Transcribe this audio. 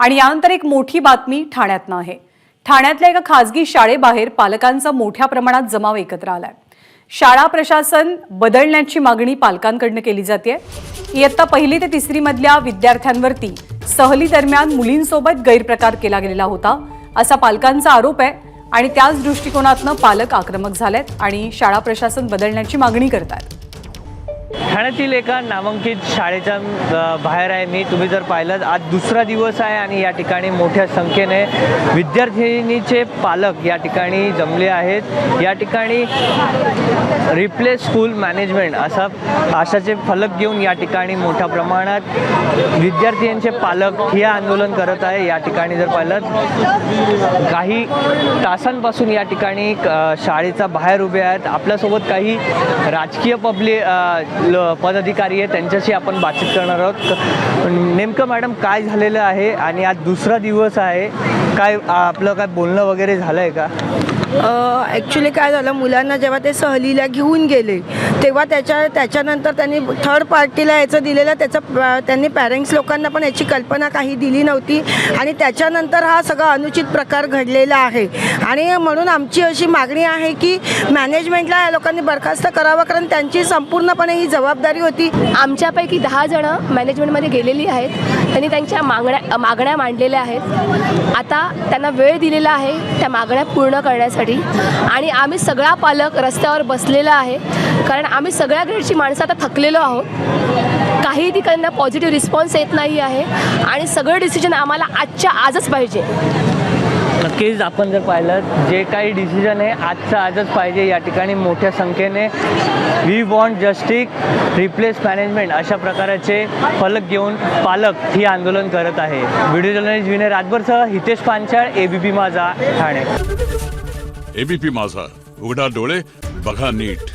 आणि यानंतर एक मोठी बातमी ठाण्यातनं आहे. ठाण्यातल्या एका खासगी शाळेबाहेर पालकांचा मोठ्या प्रमाणात जमाव एकत्र आलाय. शाळा प्रशासन बदलण्याची मागणी पालकांकडनं केली जाते. इयत्ता पहिली ते तिसरी मधल्या विद्यार्थ्यांवरती सहली दरम्यान मुलींसोबत गैरप्रकार केला गेलेला होता असा पालकांचा आरोप आहे आणि त्याच दृष्टिकोनातनं पालक आक्रमक झालेत आणि शाळा प्रशासन बदलण्याची मागणी करतात ठाण्यातील एका नामांकित शाळेच्या बाहेर आहे. मी तुम्ही जर पाहिलं आज दुसरा दिवस आहे आणि या ठिकाणी मोठ्या संख्येने विद्यार्थिनीचे पालक या ठिकाणी जमले आहेत. या ठिकाणी रिप्लेस स्कूल मॅनेजमेंट असा आशाचे फलक घेऊन या ठिकाणी मोठ्या प्रमाणात विद्यार्थ्यांचे पालक हे आंदोलन करत आहे. या ठिकाणी जर पाहिलं काही तासांपासून या ठिकाणी शाळेचा बाहेर उभे आहेत. आपल्यासोबत काही राजकीय पब्लिक ल पदाधिकारी आहे त्यांच्याशी आपण बातचीत करणार आहोत. नेमकं मॅडम काय झालेलं आहे आणि आज दुसरा दिवस आहे. काय आपलं काय बोलणं वगैरे झालं आहे का ॲक्च्युली काय झालं मुलांना जेव्हा ते सहलीला घेऊन गेले तेव्हा त्याच्या त्याच्यानंतर त्यांनी थर्ड पार्टीला याचं दिलेलं त्याचं त्यांनी पॅरेंट्स लोकांना पण याची कल्पना काही दिली नव्हती. आणि त्याच्यानंतर हा सगळा अनुचित प्रकार घडलेला आहे. आणि म्हणून आमची अशी मागणी आहे की मॅनेजमेंटला या लोकांनी बरखास्त करावं कारण त्यांची संपूर्णपणे ही जबाबदारी होती. आमच्यापैकी दहा जणं मॅनेजमेंटमध्ये गेलेली आहेत. त्यांनी त्यांच्या मागण्या मागण्या मांडलेल्या आहेत. आता त्यांना वेळ दिलेला आहे त्या मागण्या पूर्ण करण्यासाठी. आणि आम्ही सगळा पालक रस्त्यावर बसलेला आहे. कारण आम्ही सगळ्या ग्रेडची माणसं आता थकलेलो आहोत. काही ठिकाणी पॉझिटिव्ह रिस्पॉन्स येत नाही आहे. आणि सगळं डिसिजन आम्हाला आजच्या आजच पाहिजे. नक्कीच आपण जर पाहिलं जे काही डिसिजन आहे आजचं आजच पाहिजे. या ठिकाणी मोठ्या संख्येने we want justice replace management अशा प्रकारचे फलक घेऊन पालक ही आंदोलन करत आहे. व्हिडिओ जर्नलिस्ट विनय राजभरसह हितेश पांचाळ एबीपी माझा ठाणे. एबीपी माझा. उघडा डोळे बघा नीट.